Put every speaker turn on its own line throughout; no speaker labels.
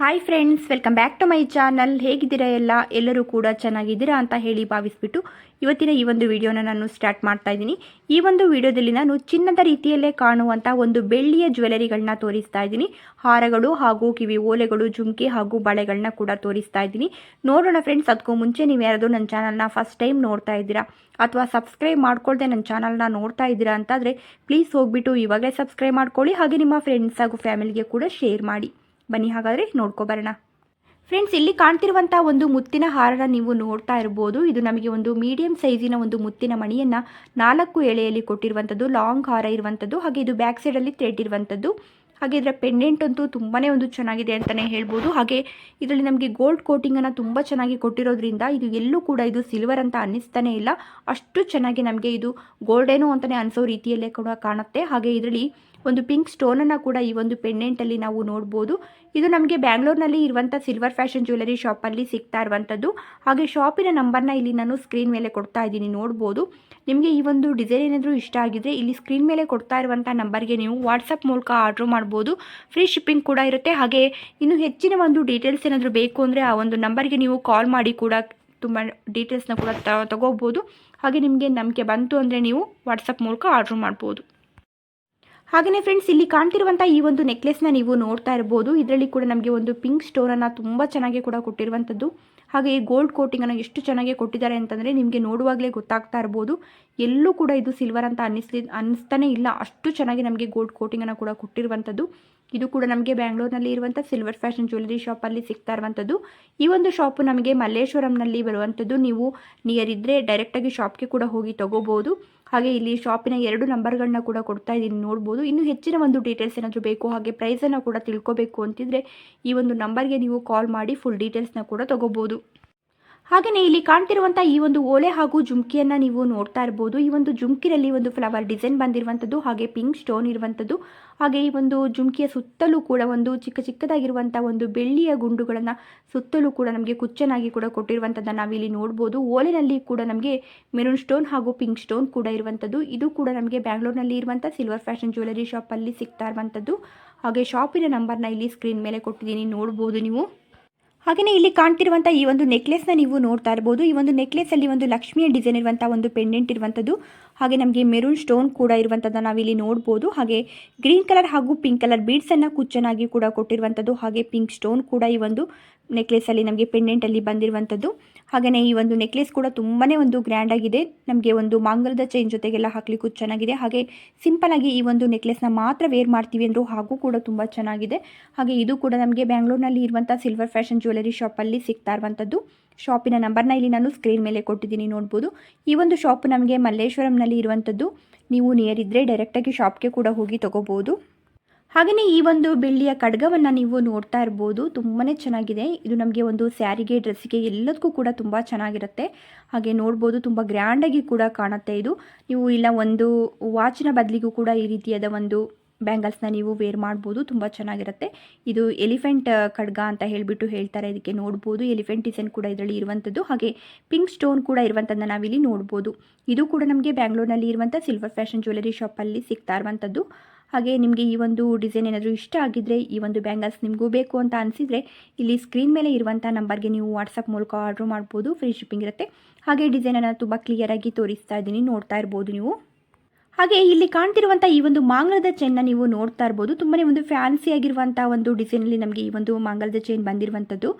Hi friends welcome back to my channel ಹೇಗಿದ್ದೀರಾ ಎಲ್ಲ? ಎಲ್ಲರೂ ಕೂಡ ಚೆನ್ನಾಗಿದ್ದೀರಾ ಅಂತ ಹೇಳಿ ಭಾವಿಸ್ಬಿಟ್ಟು ಇವತ್ತಿನ ಈ ಒಂದು ವಿಡಿಯೋನ ನಾನು ಸ್ಟಾರ್ಟ್ ಮಾಡ್ತಾ ಇದ್ದೀನಿ. ಈ ಒಂದು ವಿಡಿಯೋದಲ್ಲಿ ನಾನು ಚಿನ್ನದ ರೀತಿಯಲ್ಲೇ ಕಾಣುವಂಥ ಒಂದು ಬೆಳ್ಳಿಯ ಜ್ಯುವೆಲರಿಗಳನ್ನ ತೋರಿಸ್ತಾ ಇದ್ದೀನಿ. ಹಾರಗಳು ಹಾಗೂ ಕಿವಿ ಓಲೆಗಳು, ಜುಮ್ಕಿ ಹಾಗೂ ಬಳೆಗಳನ್ನ ಕೂಡ ತೋರಿಸ್ತಾ ಇದ್ದೀನಿ. ನೋಡೋಣ ಫ್ರೆಂಡ್ಸ್ ಅದಕ್ಕೂ ಮುಂಚೆ ನೀವು ಯಾರಾದರೂ ನನ್ನ ಚಾನಲ್ನ ಫಸ್ಟ್ ಟೈಮ್ ನೋಡ್ತಾ ಇದ್ದೀರಾ ಅಥವಾ ಸಬ್ಸ್ಕ್ರೈಬ್ ಮಾಡ್ಕೊಳ್ದೆ ನನ್ನ ಚಾನಲ್ನ ನೋಡ್ತಾ ಇದ್ದೀರಾ ಅಂತಾದರೆ ಪ್ಲೀಸ್ ಹೋಗ್ಬಿಟ್ಟು ಇವಾಗಲೇ ಸಬ್ಸ್ಕ್ರೈಬ್ ಮಾಡ್ಕೊಳ್ಳಿ ಹಾಗೆ ನಿಮ್ಮ ಫ್ರೆಂಡ್ಸ್ ಹಾಗೂ ಫ್ಯಾಮಿಲಿಗೆ ಕೂಡ ಶೇರ್ ಮಾಡಿ. ಬನ್ನಿ ಹಾಗಾದರೆ ನೋಡ್ಕೊಬರೋಣ ಫ್ರೆಂಡ್ಸ್ ಇಲ್ಲಿ ಕಾಣ್ತಿರುವಂಥ ಒಂದು ಮುತ್ತಿನ ಹಾರನ ನೀವು ನೋಡ್ತಾ ಇರ್ಬೋದು. ಇದು ನಮಗೆ ಒಂದು ಮೀಡಿಯಂ ಸೈಜಿನ ಒಂದು ಮುತ್ತಿನ ಮಣಿಯನ್ನು ನಾಲ್ಕು ಎಳೆಯಲ್ಲಿ ಕೊಟ್ಟಿರುವಂಥದ್ದು ಲಾಂಗ್ ಹಾರ ಇರುವಂಥದ್ದು ಹಾಗೆ ಇದು ಬ್ಯಾಕ್ ಸೈಡಲ್ಲಿ ಥ್ರೆಡ್ ಇರುವಂಥದ್ದು ಹಾಗೆ ಇದರ ಪೆಂಡೆಂಟ್ ಅಂತೂ ತುಂಬಾ ಒಂದು ಚೆನ್ನಾಗಿದೆ ಅಂತಲೇ ಹೇಳ್ಬೋದು. ಹಾಗೆ ಇದರಲ್ಲಿ ನಮಗೆ ಗೋಲ್ಡ್ ಕೋಟಿಂಗನ್ನು ತುಂಬ ಚೆನ್ನಾಗಿ ಕೊಟ್ಟಿರೋದ್ರಿಂದ ಇದು ಎಲ್ಲೂ ಕೂಡ ಇದು ಸಿಲ್ವರ್ ಅಂತ ಅನ್ನಿಸ್ತಾನೆ ಇಲ್ಲ. ಅಷ್ಟು ಚೆನ್ನಾಗಿ ನಮಗೆ ಇದು ಗೋಲ್ಡೇನು ಅಂತಲೇ ಅನಿಸೋ ರೀತಿಯಲ್ಲೇ ಕೂಡ ಕಾಣುತ್ತೆ. ಹಾಗೆ ಇದರಲ್ಲಿ ಒಂದು ಪಿಂಕ್ ಸ್ಟೋನನ್ನು ಕೂಡ ಈ ಒಂದು ಪೆಂಡೆಂಟಲ್ಲಿ ನಾವು ನೋಡ್ಬೋದು. ಇದು ನಮಗೆ ಬ್ಯಾಂಗ್ಳೂರ್ನಲ್ಲಿ ಇರುವಂಥ ಸಿಲ್ವರ್ ಫ್ಯಾಷನ್ ಜ್ಯುವೆಲರಿ ಶಾಪಲ್ಲಿ ಸಿಗ್ತಾ ಇರುವಂಥದ್ದು ಹಾಗೆ ಶಾಪಿನ ನಂಬರ್ನ ಇಲ್ಲಿ ನಾನು ಸ್ಕ್ರೀನ್ ಮೇಲೆ ಕೊಡ್ತಾ ಇದ್ದೀನಿ, ನೋಡ್ಬೋದು. ನಿಮಗೆ ಈ ಒಂದು ಡಿಸೈನ್ ಏನಾದರೂ ಇಷ್ಟ ಆಗಿದ್ರೆ ಇಲ್ಲಿ ಸ್ಕ್ರೀನ್ ಮೇಲೆ ಕೊಡ್ತಾ ಇರುವಂಥ ನಂಬರ್ಗೆ ನೀವು ವಾಟ್ಸಪ್ ಮೂಲಕ ಆರ್ಡ್ರ್ ಮಾಡ್ಬೋದು. ಫ್ರೀ ಶಿಪ್ಪಿಂಗ್ ಕೂಡ ಇರುತ್ತೆ. ಹಾಗೆ ಇನ್ನು ಹೆಚ್ಚಿನ ಒಂದು ಡೀಟೇಲ್ಸ್ ಏನಾದರೂ ಬೇಕು ಅಂದರೆ ಆ ಒಂದು ನಂಬರ್ಗೆ ನೀವು ಕಾಲ್ ಮಾಡಿ ಕೂಡ ತುಂಬ ಡೀಟೇಲ್ಸ್ನ ಕೂಡ ತ, ತಗೋಬೋದು. ಹಾಗೆ ನಿಮಗೆ ನಂಬಿಕೆ ಬಂತು ಅಂದರೆ ನೀವು ವಾಟ್ಸಪ್ ಮೂಲಕ ಆರ್ಡ್ರ್ ಮಾಡ್ಬೋದು. ಹಾಗೆಯೇ ಫ್ರೆಂಡ್ಸ್ ಇಲ್ಲಿ ಕಾಣ್ತಿರುವಂಥ ಈ ಒಂದು ನೆಕ್ಲೆಸ್ನ ನೀವು ನೋಡ್ತಾ ಇರ್ಬೋದು. ಇದರಲ್ಲಿ ಕೂಡ ನಮಗೆ ಒಂದು ಪಿಂಕ್ ಸ್ಟೋನನ್ನು ತುಂಬ ಚೆನ್ನಾಗಿ ಕೂಡ ಕೊಟ್ಟಿರುವಂಥದ್ದು. ಹಾಗೆ ಈ ಗೋಲ್ಡ್ ಕೋಟಿಂಗನ್ನು ಎಷ್ಟು ಚೆನ್ನಾಗಿ ಕೊಟ್ಟಿದ್ದಾರೆ ಅಂತಂದರೆ ನಿಮಗೆ ನೋಡುವಾಗಲೇ ಗೊತ್ತಾಗ್ತಾ ಇರ್ಬೋದು. ಎಲ್ಲೂ ಕೂಡ ಇದು ಸಿಲ್ವರ್ ಅಂತ ಅನ್ನಿಸ್ಲಿ, ಅನ್ನಿಸ್ತಾನೆ ಇಲ್ಲ. ಅಷ್ಟು ಚೆನ್ನಾಗಿ ನಮಗೆ ಗೋಲ್ಡ್ ಕೋಟಿಂಗನ್ನು ಕೂಡ ಕೊಟ್ಟಿರುವಂಥದ್ದು. ಇದು ಕೂಡ ನಮಗೆ ಬ್ಯಾಂಗ್ಳೂರ್ನಲ್ಲಿ ಇರುವಂಥ ಸಿಲ್ವರ್ ಫ್ಯಾಷನ್ ಜ್ಯುವೆಲರಿ ಶಾಪಲ್ಲಿ ಸಿಗ್ತಾ ಇರುವಂಥದ್ದು. ಈ ಒಂದು ಶಾಪು ನಮಗೆ ಮಲ್ಲೇಶ್ವರಂನಲ್ಲಿ ಬರುವಂಥದ್ದು. ನೀವು ನಿಯರ್ ಇದ್ದರೆ ಡೈರೆಕ್ಟಾಗಿ ಶಾಪ್ಗೆ ಕೂಡ ಹೋಗಿ ತೊಗೋಬೋದು. ಹಾಗೆ ಇಲ್ಲಿ ಶಾಪಿನ ಎರಡು ನಂಬರ್ಗಳನ್ನ ಕೂಡ ಕೊಡ್ತಾ ಇದ್ದೀನಿ, ನೋಡ್ಬೋದು. ಇನ್ನು ಹೆಚ್ಚಿನ ಒಂದು ಡೀಟೇಲ್ಸ್ ಏನಾದರೂ ಬೇಕು, ಹಾಗೆ ಪ್ರೈಸನ್ನು ಕೂಡ ತಿಳ್ಕೊಬೇಕು ಅಂತಿದ್ರೆ ಈ ಒಂದು ನಂಬರ್ಗೆ ನೀವು ಕಾಲ್ ಮಾಡಿ ಫುಲ್ ಡೀಟೇಲ್ಸ್ನ ಕೂಡ ತೊಗೋಬೋದು. ಹಾಗೆಯೇ ಇಲ್ಲಿ ಕಾಣ್ತಿರುವಂತಹ ಈ ಒಂದು ಓಲೆ ಹಾಗೂ ಜುಮ್ಕಿಯನ್ನ ನೀವು ನೋಡ್ತಾ ಇರಬಹುದು ಈ ಒಂದು ಜುಮ್ಕಿನಲ್ಲಿ ಒಂದು ಫ್ಲವರ್ ಡಿಸೈನ್ ಬಂದಿರುವಂಥದ್ದು ಹಾಗೆ ಪಿಂಕ್ ಸ್ಟೋನ್ ಇರುವಂಥದ್ದು ಹಾಗೆ ಈ ಒಂದು ಜುಮ್ಕಿಯ ಸುತ್ತಲೂ ಕೂಡ ಒಂದು ಚಿಕ್ಕ ಚಿಕ್ಕದಾಗಿರುವಂತಹ ಒಂದು ಬೆಳ್ಳಿಯ ಗುಂಡುಗಳನ್ನ ಸುತ್ತಲೂ ಕೂಡ ನಮಗೆ ಕುಚ್ಚನಾಗಿ ಕೂಡ ಕೊಟ್ಟಿರುವಂಥದ್ದನ್ನು ನಾವಿಲ್ಲಿ ನೋಡಬಹುದು ಓಲೆನಲ್ಲಿ ಕೂಡ ನಮಗೆ ಮೆರೂನ್ ಸ್ಟೋನ್ ಹಾಗೂ ಪಿಂಕ್ ಸ್ಟೋನ್ ಕೂಡ ಇರುವಂಥದ್ದು ಇದು ಕೂಡ ನಮಗೆ ಬ್ಯಾಂಗ್ಳೂರ್ನಲ್ಲಿ ಇರುವಂತಹ ಸಿಲ್ವರ್ ಫ್ಯಾಷನ್ ಜ್ಯುವೆಲರಿ ಅಲ್ಲಿ ಸಿಗ್ತಾ ಇರುವಂಥದ್ದು ಹಾಗೆ ಶಾಪಿನ ನಂಬರ್ನ ಇಲ್ಲಿ ಸ್ಕ್ರೀನ್ ಮೇಲೆ ಕೊಟ್ಟಿದ್ದೀನಿ, ನೋಡ್ಬೋದು ನೀವು. ಹಾಗೆಯೇ ಇಲ್ಲಿ ಕಾಣ್ತಿರುವಂಥ ಈ ಒಂದು ನೆಕ್ಲೆಸ್ನ ನೀವು ನೋಡ್ತಾ ಇರ್ಬೋದು. ಈ ಒಂದು ನೆಕ್ಲೆಸಲ್ಲಿ ಒಂದು ಲಕ್ಷ್ಮಿಯ ಡಿಸೈನ್ ಇರುವಂಥ ಒಂದು ಪೆಂಡೆಂಟ್ ಇರುವಂಥದ್ದು ಹಾಗೆ ನಮಗೆ ಮೆರೂನ್ ಸ್ಟೋನ್ ಕೂಡ ಇರುವಂಥದ್ದನ್ನು ನಾವಿಲ್ಲಿ ನೋಡ್ಬೋದು. ಹಾಗೆ ಗ್ರೀನ್ ಕಲರ್ ಹಾಗೂ ಪಿಂಕ್ ಕಲರ್ ಬೀಡ್ಸನ್ನು ಕುಚ್ಚನಾಗಿ ಕೂಡ ಕೊಟ್ಟಿರುವಂಥದ್ದು ಹಾಗೆ ಪಿಂಕ್ ಸ್ಟೋನ್ ಕೂಡ ಈ ಒಂದು ನೆಕ್ಲೆಸಲ್ಲಿ ನಮಗೆ ಪೆಂಡೆಂಟಲ್ಲಿ ಬಂದಿರುವಂಥದ್ದು ಹಾಗೆಯೇ ಈ ಒಂದು ನೆಕ್ಲೆಸ್ ಕೂಡ ತುಂಬಾ ಒಂದು ಗ್ರ್ಯಾಂಡ್ ಆಗಿದೆ. ನಮಗೆ ಒಂದು ಮಾಂಗಲ್ಯದ ಚೈನ್ ಜೊತೆಗೆಲ್ಲ ಹಾಕ್ಲಿಕ್ಕೂ ಚೆನ್ನಾಗಿದೆ. ಹಾಗೆ ಸಿಂಪಲ್ ಆಗಿ ಈ ಒಂದು ನೆಕ್ಲೆಸ್ನ ಮಾತ್ರ ವೇರ್ ಮಾಡ್ತೀವಿ ಅಂದರೂ ಹಾಗೂ ಕೂಡ ತುಂಬ ಚೆನ್ನಾಗಿದೆ. ಹಾಗೆ ಇದು ಕೂಡ ನಮಗೆ ಬ್ಯಾಂಗ್ಳೂರ್ನಲ್ಲಿ ಇರುವಂಥ ಸಿಲ್ವರ್ ಫ್ಯಾಷನ್ ಜ್ಯುವೆಲರಿ ಶಾಪಲ್ಲಿ ಸಿಗ್ತಾ ಇರುವಂಥದ್ದು ಶಾಪಿನ ನಂಬರ್ನ ಇಲ್ಲಿ ನಾನು ಸ್ಕ್ರೀನ್ ಮೇಲೆ ಕೊಟ್ಟಿದ್ದೀನಿ ನೋಡ್ಬೋದು. ಈ ಒಂದು ಶಾಪ್ ನಮಗೆ ಮಲ್ಲೇಶ್ವರಂನಲ್ಲಿ ಇರುವಂಥದ್ದು ನೀವು ನಿಯರ್ ಇದ್ದರೆ ಡೈರೆಕ್ಟಾಗಿ ಶಾಪ್ಗೆ ಕೂಡ ಹೋಗಿ ತೊಗೋಬೋದು. ಹಾಗೆಯೇ ಈ ಒಂದು ಬೆಳ್ಳಿಯ ಖಡ್ಗವನ್ನು ನೀವು ನೋಡ್ತಾ ಇರ್ಬೋದು. ತುಂಬಾ ಚೆನ್ನಾಗಿದೆ. ಇದು ನಮಗೆ ಒಂದು ಸ್ಯಾರಿಗೆ, ಡ್ರೆಸ್ಸಿಗೆ ಎಲ್ಲದಕ್ಕೂ ಕೂಡ ತುಂಬ ಚೆನ್ನಾಗಿರುತ್ತೆ. ಹಾಗೆ ನೋಡ್ಬೋದು, ತುಂಬ ಗ್ರ್ಯಾಂಡಾಗಿ ಕೂಡ ಕಾಣುತ್ತೆ ಇದು. ನೀವು ಇಲ್ಲ ಒಂದು ವಾಚಿನ ಬದಲಿಗೂ ಕೂಡ ಈ ರೀತಿಯಾದ ಒಂದು ಬ್ಯಾಂಗಲ್ಸ್ನ ನೀವು ವೇರ್ ಮಾಡ್ಬೋದು. ತುಂಬ ಚೆನ್ನಾಗಿರುತ್ತೆ. ಇದು ಎಲಿಫೆಂಟ್ ಖಡ್ಗ ಅಂತ ಹೇಳಿಬಿಟ್ಟು ಹೇಳ್ತಾರೆ. ಇದಕ್ಕೆ ನೋಡ್ಬೋದು. ಎಲಿಫೆಂಟ್ ಡಿಸೈನ್ ಕೂಡ ಇದರಲ್ಲಿ ಇರುವಂಥದ್ದು ಹಾಗೆ ಪಿಂಕ್ ಸ್ಟೋನ್ ಕೂಡ ಇರುವಂಥದ್ದನ್ನ ನಾವಿಲ್ಲಿ ನೋಡ್ಬೋದು. ಇದು ಕೂಡ ನಮಗೆ ಬ್ಯಾಂಗ್ಳೂರ್ನಲ್ಲಿ ಇರುವಂಥ ಸಿಲ್ವರ್ ಫ್ಯಾಷನ್ ಜ್ಯುವೆಲರಿ ಶಾಪಲ್ಲಿ ಸಿಗ್ತಾ ಇರುವಂಥದ್ದು ಹಾಗೆ ನಿಮಗೆ ಈ ಒಂದು ಡಿಸೈನ್ ಏನಾದರೂ ಇಷ್ಟ ಆಗಿದ್ದರೆ ಈ ಒಂದು ಬ್ಯಾಂಗಲ್ಸ್ ನಿಮಗೂ ಬೇಕು ಅಂತ ಅನಿಸಿದರೆ, ಇಲ್ಲಿ ಸ್ಕ್ರೀನ್ ಮೇಲೆ ಇರುವಂಥ ನಂಬರ್ಗೆ ನೀವು ವಾಟ್ಸಪ್ ಮೂಲಕ ಆರ್ಡ್ರ್ ಮಾಡ್ಬೋದು ಫ್ರೀ ಶಿಪ್ಪಿಂಗ್ ಇರುತ್ತೆ. ಹಾಗೆ ಡಿಸೈನನ್ನು ತುಂಬ ಕ್ಲಿಯರಾಗಿ ತೋರಿಸ್ತಾ ಇದ್ದೀನಿ, ನೋಡ್ತಾ ಇರ್ಬೋದು ನೀವು. ಹಾಗೆ ಇಲ್ಲಿ ಕಾಣ್ತಿರುವಂತಹ ಈ ಒಂದು ಮಾಂಗಲದ ಚೈನ್ನ ನೀವು ನೋಡ್ತಾ ಇರ್ಬೋದು. ತುಂಬಾನೇ ಒಂದು ಫ್ಯಾನ್ಸಿ ಆಗಿರುವಂತಹ ಒಂದು ಡಿಸೈನ್ ಅಲ್ಲಿ ನಮಗೆ ಈ ಒಂದು ಮಾಂಗಲದ ಚೈನ್ ಬಂದಿರುವಂತದ್ದು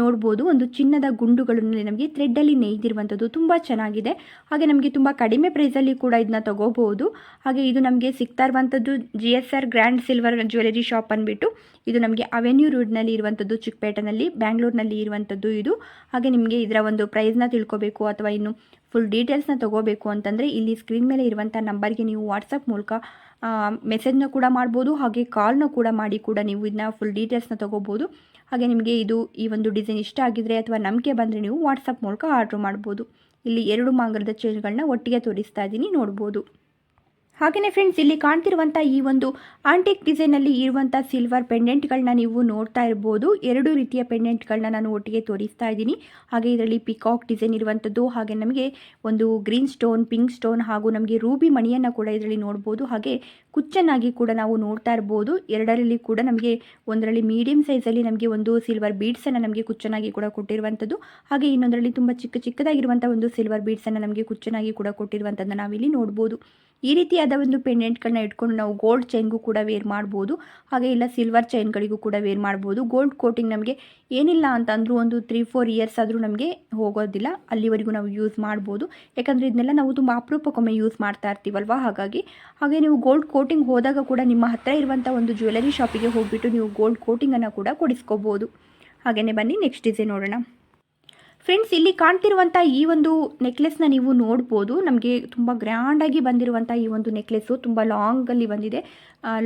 ನೋಡ್ಬೋದು. ಒಂದು ಚಿನ್ನದ ಗುಂಡುಗಳಲ್ಲಿ ನಮಗೆ ಥ್ರೆಡ್ ಅಲ್ಲಿ ನೇಯ್ದಿರುವಂತದ್ದು ತುಂಬಾ ಚೆನ್ನಾಗಿದೆ. ಹಾಗೆ ನಮಗೆ ತುಂಬಾ ಕಡಿಮೆ ಪ್ರೈಸ್ ಅಲ್ಲಿ ಕೂಡ ಇದನ್ನ ತಗೋಬಹುದು ಹಾಗೆ ಇದು ನಮಗೆ ಸಿಗ್ತಾ ಇರುವಂಥದ್ದು G S R grand silver jewellery shop ಅಂದ್ಬಿಟ್ಟು ಇದು ನಮಗೆ ಅವೆನ್ಯೂ ರೋಡ್ನಲ್ಲಿ ಇರುವಂಥದ್ದು ಚಿಕ್ಕಪೇಟೆನಲ್ಲಿ ಬ್ಯಾಂಗ್ಳೂರ್ನಲ್ಲಿ ಇರುವಂತದ್ದು ಇದು. ಹಾಗೆ ನಿಮಗೆ ಇದರ ಒಂದು ಪ್ರೈಸ್ನ ತಿಳ್ಕೊಬೇಕು ಅಥವಾ ಇನ್ನು ಫುಲ್ ಡೀಟೇಲ್ಸ್ನ ತೊಗೋಬೇಕು ಅಂತಂದರೆ ಇಲ್ಲಿ ಸ್ಕ್ರೀನ್ ಮೇಲೆ ಇರುವಂಥ ನಂಬರ್ಗೆ ನೀವು ವಾಟ್ಸಪ್ ಮೂಲಕ ಮೆಸೇಜ್ನ ಕೂಡ ಮಾಡ್ಬೋದು, ಹಾಗೆ ಕಾಲ್ನ ಕೂಡ ಮಾಡಿ ಕೂಡ ನೀವು ಇದನ್ನ ಫುಲ್ ಡೀಟೇಲ್ಸ್ನ ತೊಗೋಬೋದು. ಹಾಗೆ ನಿಮಗೆ ಇದು ಈ ಒಂದು ಡಿಸೈನ್ ಇಷ್ಟ ಆಗಿದ್ರೆ ಅಥವಾ ನಂಬಿಕೆ ಬಂದರೆ ನೀವು ವಾಟ್ಸಪ್ ಮೂಲಕ ಆರ್ಡ್ರ್ ಮಾಡ್ಬೋದು. ಇಲ್ಲಿ ಎರಡು ಮಾಂಗಲದ ಚೇಂಜ್ಗಳನ್ನ ಒಟ್ಟಿಗೆ ತೋರಿಸ್ತಾ ಇದ್ದೀನಿ, ನೋಡ್ಬೋದು. ಹಾಗೆಯೇ ಫ್ರೆಂಡ್ಸ್ ಇಲ್ಲಿ ಕಾಣ್ತಿರುವಂಥ ಈ ಒಂದು ಆಂಟಿಕ್ ಡಿಸೈನಲ್ಲಿ ಇರುವಂಥ ಸಿಲ್ವರ್ ಪೆಂಡೆಂಟ್ಗಳನ್ನ ನೀವು ನೋಡ್ತಾ ಇರ್ಬೋದು. ಎರಡು ರೀತಿಯ ಪೆಂಡೆಂಟ್ಗಳನ್ನ ನಾನು ಒಟ್ಟಿಗೆ ತೋರಿಸ್ತಾ ಇದ್ದೀನಿ. ಹಾಗೆ ಇದರಲ್ಲಿ ಪಿಕಾಕ್ ಡಿಸೈನ್ ಇರುವಂಥದ್ದು ಹಾಗೆ ನಮಗೆ ಒಂದು ಗ್ರೀನ್ ಸ್ಟೋನ್ ಪಿಂಕ್ ಸ್ಟೋನ್ ಹಾಗೂ ನಮಗೆ ರೂಬಿ ಮಣಿಯನ್ನು ಕೂಡ ಇದರಲ್ಲಿ ನೋಡ್ಬೋದು. ಹಾಗೆ ಕುಚ್ಚನ್ನಾಗಿ ಕೂಡ ನಾವು ನೋಡ್ತಾ ಇರ್ಬೋದು. ಎರಡರಲ್ಲಿ ಕೂಡ ನಮಗೆ ಒಂದರಲ್ಲಿ ಮೀಡಿಯಂ ಸೈಜಲ್ಲಿ ನಮಗೆ ಒಂದು ಸಿಲ್ವರ್ ಬೀಡ್ಸನ್ನು ನಮಗೆ ಕುಚ್ಚನಾಗಿ ಕೂಡ ಕೊಟ್ಟಿರುವಂಥದ್ದು ಹಾಗೆ ಇನ್ನೊಂದರಲ್ಲಿ ತುಂಬ ಚಿಕ್ಕ ಚಿಕ್ಕದಾಗಿರುವಂಥ ಒಂದು ಸಿಲ್ವರ್ ಬೀಡ್ಸನ್ನು ನಮಗೆ ಕುಚ್ಚನಾಗಿ ಕೂಡ ಕೊಟ್ಟಿರುವಂಥದ್ದನ್ನು ನಾವಿಲ್ಲಿ ನೋಡ್ಬೋದು. ಈ ರೀತಿಯಾದ ಒಂದು ಪೆಂಡೆಂಟ್ಗಳನ್ನ ಇಟ್ಕೊಂಡು ನಾವು ಗೋಲ್ಡ್ ಚೈನ್ಗೂ ಕೂಡ ವೇರ್ ಮಾಡ್ಬೋದು. ಹಾಗೆ ಇಲ್ಲ ಸಿಲ್ವರ್ ಚೈನ್ಗಳಿಗೂ ಕೂಡ ವೇರ್ ಮಾಡ್ಬೋದು. ಗೋಲ್ಡ್ ಕೋಟಿಂಗ್ ನಮಗೆ ಏನಿಲ್ಲ ಅಂತಂದ್ರೂ ಒಂದು ತ್ರೀ ಫೋರ್ ಇಯರ್ಸ್ ಆದರೂ ನಮಗೆ ಹೋಗೋದಿಲ್ಲ. ಅಲ್ಲಿವರೆಗೂ ನಾವು ಯೂಸ್ ಮಾಡ್ಬೋದು. ಯಾಕಂದರೆ ಇದನ್ನೆಲ್ಲ ನಾವು ತುಂಬ ಅಪರೂಪಕ್ಕೊಮ್ಮೆ ಯೂಸ್ ಮಾಡ್ತಾ ಇರ್ತೀವಲ್ವ? ಹಾಗಾಗಿ, ಹಾಗೆ ನೀವು ಗೋಲ್ಡ್ ಕೋಟಿಂಗ್ ಹೋದಾಗ ಕೂಡ ನಿಮ್ಮ ಹತ್ತಿರ ಇರುವಂಥ ಒಂದು ಜ್ಯುವೆಲರಿ ಶಾಪಿಗೆ ಹೋಗಿಬಿಟ್ಟು ನೀವು ಗೋಲ್ಡ್ ಕೋಟಿಂಗನ್ನು ಕೂಡ ಕೊಡಿಸ್ಕೋಬೋದು. ಹಾಗೆಯೇ ಬನ್ನಿ ನೆಕ್ಸ್ಟ್ ಡಿಸೈನ್ ನೋಡೋಣ. ಫ್ರೆಂಡ್ಸ್ ಇಲ್ಲಿ ಕಾಣ್ತಿರುವಂಥ ಈ ಒಂದು ನೆಕ್ಲೆಸ್ನ ನೀವು ನೋಡ್ಬೋದು. ನಮಗೆ ತುಂಬ ಗ್ರ್ಯಾಂಡಾಗಿ ಬಂದಿರುವಂಥ ಈ ಒಂದು ನೆಕ್ಲೆಸ್ಸು ತುಂಬ ಲಾಂಗಲ್ಲಿ ಬಂದಿದೆ.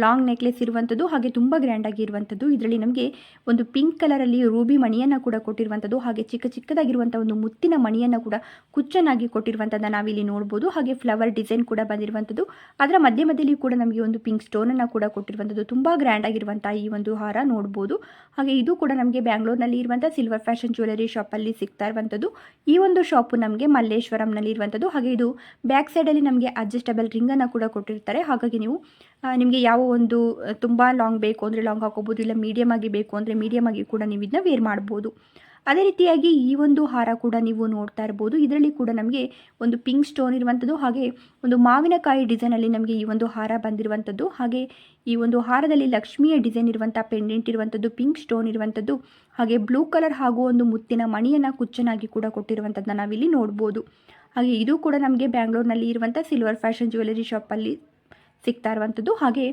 ಲಾಂಗ್ ನೆಕ್ಲೆಸ್ ಇರುವಂಥದ್ದು ಹಾಗೆ ತುಂಬ ಗ್ರ್ಯಾಂಡಾಗಿ ಇರುವಂಥದ್ದು ಇದರಲ್ಲಿ ನಮಗೆ ಒಂದು ಪಿಂಕ್ ಕಲರಲ್ಲಿ ರೂಬಿ ಮಣಿಯನ್ನು ಕೂಡ ಕೊಟ್ಟಿರುವಂಥದ್ದು ಹಾಗೆ ಚಿಕ್ಕ ಚಿಕ್ಕದಾಗಿರುವಂಥ ಒಂದು ಮುತ್ತಿನ ಮಣಿಯನ್ನು ಕೂಡ ಕುಚ್ಚನಾಗಿ ಕೊಟ್ಟಿರುವಂಥದ್ದನ್ನು ನಾವಿಲ್ಲಿ ನೋಡ್ಬೋದು. ಹಾಗೆ ಫ್ಲವರ್ ಡಿಸೈನ್ ಕೂಡ ಬಂದಿರುವಂಥದ್ದು ಅದರ ಮಧ್ಯ ಮಧ್ಯದಲ್ಲಿ ಕೂಡ ನಮಗೆ ಒಂದು ಪಿಂಕ್ ಸ್ಟೋನನ್ನು ಕೂಡ ಕೊಟ್ಟಿರುವಂಥದ್ದು ತುಂಬ ಗ್ರ್ಯಾಂಡಾಗಿರುವಂಥ ಈ ಒಂದು ಹಾರ ನೋಡ್ಬೋದು. ಹಾಗೆ ಇದು ಕೂಡ ನಮಗೆ ಬ್ಯಾಂಗ್ಳೂರ್ನಲ್ಲಿ ಇರುವಂಥ ಸಿಲ್ವರ್ ಫ್ಯಾಷನ್ ಜ್ಯುವೆಲರಿ ಶಾಪಲ್ಲಿ ಸಿಗ್ತಾ ಇರುವಂಥದ್ದು. ಈ ಒಂದು ಶಾಪು ನಮಗೆ ಮಲ್ಲೇಶ್ವರಂನಲ್ಲಿ ಇರುವಂಥದ್ದು. ಹಾಗೆ ಇದು ಬ್ಯಾಕ್ ಸೈಡಲ್ಲಿ ನಮಗೆ ಅಡ್ಜಸ್ಟಬಲ್ ರಿಂಗನ್ನು ಕೂಡ ಕೊಟ್ಟಿರ್ತಾರೆ. ಹಾಗಾಗಿ ನೀವು ನಿಮಗೆ ಯಾವ ಒಂದು ತುಂಬ ಲಾಂಗ್ ಬೇಕು ಅಂದರೆ ಲಾಂಗ್ ಹಾಕೋಬೋದು, ಇಲ್ಲ ಮೀಡಿಯಮ್ ಆಗಿ ಬೇಕು ಅಂದರೆ ಮೀಡಿಯಮ್ ಆಗಿ ಕೂಡ ನೀವು ಇದನ್ನ ವೇರ್ ಮಾಡ್ಬೋದು. ಅದೇ ರೀತಿಯಾಗಿ ಈ ಒಂದು ಹಾರ ಕೂಡ ನೀವು ನೋಡ್ತಾ ಇರ್ಬೋದು. ಇದರಲ್ಲಿ ಕೂಡ ನಮಗೆ ಒಂದು ಪಿಂಕ್ ಸ್ಟೋನ್ ಇರುವಂಥದ್ದು ಹಾಗೆ ಒಂದು ಮಾವಿನಕಾಯಿ ಡಿಸೈನಲ್ಲಿ ನಮಗೆ ಈ ಒಂದು ಹಾರ ಬಂದಿರುವಂಥದ್ದು ಹಾಗೆ ಈ ಒಂದು ಹಾರದಲ್ಲಿ ಲಕ್ಷ್ಮಿಯ ಡಿಸೈನ್ ಇರುವಂಥ ಪೆಂಡೆಂಟ್ ಇರುವಂಥದ್ದು ಪಿಂಕ್ ಸ್ಟೋನ್ ಇರುವಂಥದ್ದು ಹಾಗೆ ಬ್ಲೂ ಕಲರ್ ಹಾಗೂ ಒಂದು ಮುತ್ತಿನ ಮಣಿಯನ್ನು ಕುಚ್ಚನಾಗಿ ಕೂಡ ಕೊಟ್ಟಿರುವಂಥದ್ದನ್ನ ನಾವಿಲ್ಲಿ ನೋಡ್ಬೋದು. ಹಾಗೆ ಇದು ಕೂಡ ನಮಗೆ ಬ್ಯಾಂಗ್ಳೂರ್ನಲ್ಲಿ ಇರುವಂಥ ಸಿಲ್ವರ್ ಫ್ಯಾಷನ್ ಜ್ಯುವೆಲರಿ ಶಾಪಲ್ಲಿ ಸಿಗ್ತಾ ಇರುವಂಥದ್ದು ಹಾಗೆ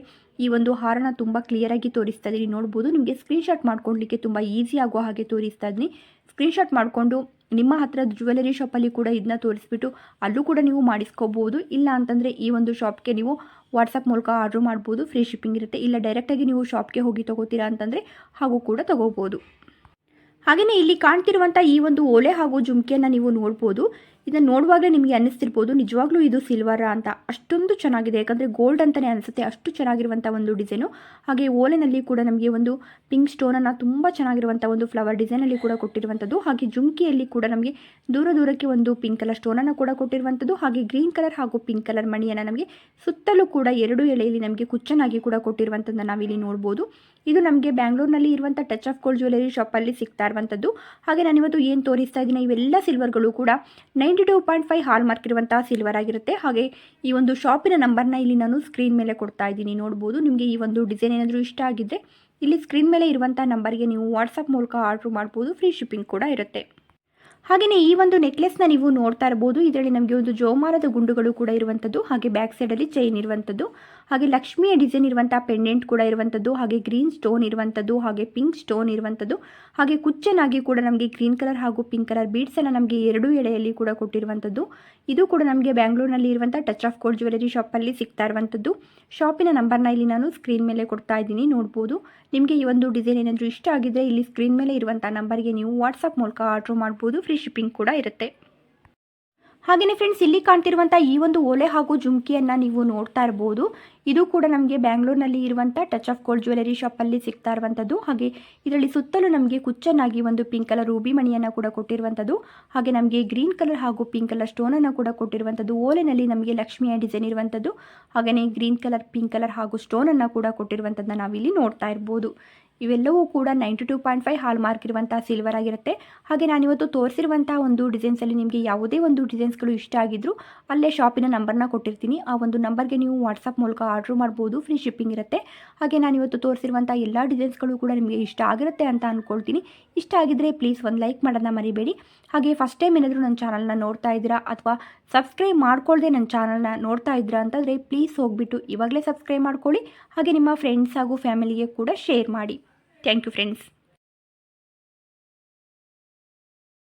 ಈ ಒಂದು ಹಾರನ ತುಂಬ ಕ್ಲಿಯರಾಗಿ ತೋರಿಸ್ತಾ ಇದ್ದೀನಿ. ನೋಡ್ಬೋದು, ನಿಮಗೆ ಸ್ಕ್ರೀನ್ಶಾಟ್ ಮಾಡ್ಕೊಳ್ಲಿಕ್ಕೆ ತುಂಬ ಈಸಿ ಆಗುವ ಹಾಗೆ ತೋರಿಸ್ತಾ ಇದ್ದೀನಿ. ಸ್ಕ್ರೀನ್ಶಾಟ್ ಮಾಡಿಕೊಂಡು ನಿಮ್ಮ ಹತ್ರ ಜ್ಯುವೆಲರಿ ಶಾಪಲ್ಲಿ ಕೂಡ ಇದನ್ನ ತೋರಿಸ್ಬಿಟ್ಟು ಅಲ್ಲೂ ಕೂಡ ನೀವು ಮಾಡಿಸ್ಕೋಬೋದು. ಇಲ್ಲ ಅಂತಂದರೆ ಈ ಒಂದು ಶಾಪ್ಗೆ ನೀವು ವಾಟ್ಸಪ್ ಮೂಲಕ ಆರ್ಡ್ರ್ ಮಾಡ್ಬೋದು. ಫ್ರೀ ಶಿಪ್ಪಿಂಗ್ ಇರುತ್ತೆ. ಇಲ್ಲ ಡೈರೆಕ್ಟಾಗಿ ನೀವು ಶಾಪ್ಗೆ ಹೋಗಿ ತೊಗೋತೀರಾ ಅಂತಂದರೆ ಹಾಗೂ ಕೂಡ ತೊಗೋಬೋದು. ಹಾಗೆಯೇ ಇಲ್ಲಿ ಕಾಣ್ತಿರುವಂಥ ಈ ಒಂದು ಓಲೆ ಹಾಗೂ ಜುಮ್ಕಿಯನ್ನು ನೀವು ನೋಡ್ಬೋದು. ಇದನ್ನು ನೋಡುವಾಗಲೇ ನಿಮಗೆ ಅನ್ನಿಸ್ತಿರ್ಬೋದು, ನಿಜವಾಗ್ಲೂ ಇದು ಸಿಲ್ವರ ಅಂತ. ಅಷ್ಟೊಂದು ಚೆನ್ನಾಗಿದೆ, ಯಾಕಂದರೆ ಗೋಲ್ಡ್ ಅಂತಲೇ ಅನಿಸುತ್ತೆ, ಅಷ್ಟು ಚೆನ್ನಾಗಿರುವಂಥ ಒಂದು ಡಿಸೈನು ಹಾಗೆ ಓಲೆನಲ್ಲಿ ಕೂಡ ನಮಗೆ ಒಂದು ಪಿಂಕ್ ಸ್ಟೋನನ್ನು ತುಂಬ ಚೆನ್ನಾಗಿರುವಂಥ ಒಂದು ಫ್ಲವರ್ ಡಿಸೈನಲ್ಲಿ ಕೂಡ ಕೊಟ್ಟಿರುವಂಥದ್ದು ಹಾಗೆ ಜುಮ್ಕಿಯಲ್ಲಿ ಕೂಡ ನಮಗೆ ದೂರ ದೂರಕ್ಕೆ ಒಂದು ಪಿಂಕ್ ಕಲರ್ ಸ್ಟೋನನ್ನು ಕೂಡ ಕೊಟ್ಟಿರುವಂಥದ್ದು ಹಾಗೆ ಗ್ರೀನ್ ಕಲರ್ ಹಾಗೂ ಪಿಂಕ್ ಕಲರ್ ಮಣಿಯನ್ನು ನಮಗೆ ಸುತ್ತಲೂ ಕೂಡ ಎರಡು ಎಳೆಯಲ್ಲಿ ನಮಗೆ ಕುಚ್ಚನಾಗಿ ಕೂಡ ಕೊಟ್ಟಿರುವಂಥದ್ದನ್ನು ನಾವಿಲ್ಲಿ ನೋಡ್ಬೋದು. ಇದು ನಮಗೆ ಬ್ಯಾಂಗ್ಳೂರ್ನಲ್ಲಿ ಇರುವಂಥ ಟಚ್ ಆಫ್ ಗೋಲ್ಡ್ ಜ್ಯುವೆಲರಿ ಶಾಪಲ್ಲಿ ಸಿಗ್ತಾ ಇರುವಂಥದ್ದು. ಹಾಗೆ ನಾನಿವತ್ತು ಏನು ತೋರಿಸ್ತಾ ಇದ್ದೀನಿ, ಇವೆಲ್ಲ ಸಿಲ್ವರ್ಗಳು ಕೂಡ ninety two point five hallmark ಇರುವಂಥ ಸಿಲ್ವರ್ ಆಗಿರುತ್ತೆ. ಹಾಗೆ ಈ ಒಂದು ಶಾಪಿನ ನಂಬರ್ನ ಇಲ್ಲಿ ನಾನು ಸ್ಕ್ರೀನ್ ಮೇಲೆ ಕೊಡ್ತಾ ಇದ್ದೀನಿ, ನೋಡ್ಬೋದು. ನಿಮಗೆ ಈ ಒಂದು ಡಿಸೈನ್ ಏನಾದರೂ ಇಷ್ಟ ಆಗಿದ್ದರೆ ಇಲ್ಲಿ ಸ್ಕ್ರೀನ್ ಮೇಲೆ ಇರುವಂಥ ನಂಬರ್ಗೆ ನೀವು ವಾಟ್ಸಪ್ ಮೂಲಕ ಆರ್ಡ್ರ್ ಮಾಡ್ಬೋದು ಫ್ರೀ ಶಿಪ್ಪಿಂಗ್ ಕೂಡ ಇರುತ್ತೆ. ಹಾಗೆಯೇ ಈ ಒಂದು ನೆಕ್ಲೆಸ್ನ ನೀವು ನೋಡ್ತಾ ಇರ್ಬೋದು. ಇದರಲ್ಲಿ ನಮಗೆ ಒಂದು ಜೋಮಾರದ ಗುಂಡುಗಳು ಕೂಡ ಇರುವಂಥದ್ದು, ಹಾಗೆ ಬ್ಯಾಕ್ ಸೈಡಲ್ಲಿ ಚೈನ್ ಇರುವಂಥದ್ದು. ಹಾಗೆ ಲಕ್ಷ್ಮಿಯ ಡಿಸೈನ್ ಇರುವಂಥ ಪೆಂಡೆಂಟ್ ಕೂಡ ಇರುವಂಥದ್ದು ಹಾಗೆ ಗ್ರೀನ್ ಸ್ಟೋನ್ ಇರುವಂಥದ್ದು ಹಾಗೆ ಪಿಂಕ್ ಸ್ಟೋನ್ ಇರುವಂಥದ್ದು ಹಾಗೆ ಕುಚ್ಚನಾಗಿ ಕೂಡ ನಮಗೆ ಗ್ರೀನ್ ಕಲರ್ ಹಾಗೂ ಪಿಂಕ್ ಕಲರ್ ಬೀಡ್ಸನ್ನು ನಮಗೆ ಎರಡು ಎಳೆಯಲ್ಲಿ ಕೂಡ ಕೊಟ್ಟಿರುವಂಥದ್ದು ಇದು ಕೂಡ ನಮಗೆ ಬ್ಯಾಂಗ್ಳೂರಿನಲ್ಲಿ ಇರುವಂಥ ಟಚ್ ಆಫ್ ಗೋಲ್ಡ್ ಜ್ಯುವೆಲರಿ ಶಾಪಲ್ಲಿ ಸಿಗ್ತಾ ಇರುವಂಥದ್ದು ಶಾಪಿನ ನಂಬರ್ನ ಇಲ್ಲಿ ನಾನು ಸ್ಕ್ರೀನ್ ಮೇಲೆ ಕೊಡ್ತಾ ಇದ್ದೀನಿ, ನೋಡ್ಬೋದು. ನಿಮಗೆ ಈ ಒಂದು ಡಿಸೈನ್ ಏನಾದರೂ ಇಷ್ಟ ಆಗಿದ್ದರೆ ಇಲ್ಲಿ ಸ್ಕ್ರೀನ್ ಮೇಲೆ ಇರುವಂಥ ನಂಬರ್ಗೆ ನೀವು ವಾಟ್ಸಪ್ ಮೂಲಕ ಆರ್ಡ್ರ್ ಮಾಡ್ಬೋದು ಫ್ರೀ ಶಿಪ್ಪಿಂಗ್ ಕೂಡ ಇರುತ್ತೆ. ಹಾಗೆಯೇ ಫ್ರೆಂಡ್ಸ್ ಇಲ್ಲಿ ಕಾಣ್ತಿರುವಂಥ ಈ ಒಂದು ಓಲೆ ಹಾಗೂ ಜುಮ್ಕಿಯನ್ನು ನೀವು ನೋಡ್ತಾ ಇರ್ಬೋದು. ಇದು ಕೂಡ ನಮಗೆ ಬ್ಯಾಂಗ್ಳೂರ್ನಲ್ಲಿ ಇರುವಂಥ ಟಚ್ ಆಫ್ ಗೋಲ್ಡ್ ಜ್ಯುವೆಲರಿ ಶಾಪಲ್ಲಿ ಸಿಗ್ತಾ ಇರುವಂಥದ್ದು ಹಾಗೆ ಇದರಲ್ಲಿ ಸುತ್ತಲೂ ನಮಗೆ ಕುಚ್ಚನ್ನಾಗಿ ಒಂದು ಪಿಂಕ್ ಕಲರ್ ರೂಬಿ ಮಣಿಯನ್ನು ಕೂಡ ಕೊಟ್ಟಿರುವಂಥದ್ದು ಹಾಗೆ ನಮಗೆ ಗ್ರೀನ್ ಕಲರ್ ಹಾಗೂ ಪಿಂಕ್ ಕಲರ್ ಸ್ಟೋನನ್ನು ಕೂಡ ಕೊಟ್ಟಿರುವಂಥದ್ದು ಓಲೆನಲ್ಲಿ ನಮಗೆ ಲಕ್ಷ್ಮಿಯ ಡಿಸೈನ್ ಇರುವಂಥದ್ದು ಹಾಗೆಯೇ ಗ್ರೀನ್ ಕಲರ್ ಪಿಂಕ್ ಕಲರ್ ಹಾಗೂ ಸ್ಟೋನನ್ನು ಕೂಡ ಕೊಟ್ಟಿರುವಂಥದ್ದನ್ನ ನಾವಿಲ್ಲಿ ನೋಡ್ತಾ ಇರ್ಬೋದು. ಇವೆಲ್ಲವೂ ಕೂಡ ninety two point five hallmark ಇರುವಂಥ ಸಿಲ್ವರ್ ಆಗಿರುತ್ತೆ. ಹಾಗೆ ನಾನಿವತ್ತು ತೋರಿಸಿರುವಂಥ ಒಂದು ಡಿಸೈನ್ಸಲ್ಲಿ ನಿಮಗೆ ಯಾವುದೇ ಒಂದು ಡಿಸೈನ್ಸ್ಗಳು ಇಷ್ಟ ಆಗಿದ್ದರೂ ಅಲ್ಲೇ ಶಾಪಿನ ನಂಬರ್ನ ಕೊಟ್ಟಿರ್ತೀನಿ. ಆ ಒಂದು ನಂಬರ್ಗೆ ನೀವು ವಾಟ್ಸಪ್ ಮೂಲಕ ಆರ್ಡ್ರ್ ಮಾಡ್ಬೋದು ಫ್ರೀ ಶಿಪ್ಪಿಂಗ್ ಇರುತ್ತೆ. ಹಾಗೆ ನಾನಿವತ್ತು ತೋರಿಸಿರುವಂಥ ಎಲ್ಲ ಡಿಸೈನ್ಸ್ಗಳು ಕೂಡ ನಿಮಗೆ ಇಷ್ಟ ಆಗಿರುತ್ತೆ ಅಂತ ಅಂದ್ಕೊಳ್ತೀನಿ ಇಷ್ಟ ಆಗಿದ್ದರೆ ಪ್ಲೀಸ್ ಒಂದು ಲೈಕ್ ಮಾಡೋದನ್ನ ಮರಿಬೇಡಿ. ಹಾಗೆ ಫಸ್ಟ್ ಟೈಮ್ ಏನಾದರೂ ನನ್ನ ಚಾನಲ್ನ ನೋಡ್ತಾ ಇದ್ದೀರಾ ಅಥವಾ ಸಬ್ಸ್ಕ್ರೈಬ್ ಮಾಡ್ಕೊಳ್ಳದೆ ನನ್ನ ಚಾನಲ್ನ ನೋಡ್ತಾ ಇದ್ದೀರಾ ಅಂತಂದರೆ ಪ್ಲೀಸ್ ಹೋಗ್ಬಿಟ್ಟು ಇವಾಗಲೇ ಸಬ್ಸ್ಕ್ರೈಬ್ ಮಾಡ್ಕೊಳ್ಳಿ. ಹಾಗೆ ನಿಮ್ಮ ಫ್ರೆಂಡ್ಸ್ ಹಾಗೂ ಫ್ಯಾಮಿಲಿಗೆ ಕೂಡ ಶೇರ್ ಮಾಡಿ. Thank you friends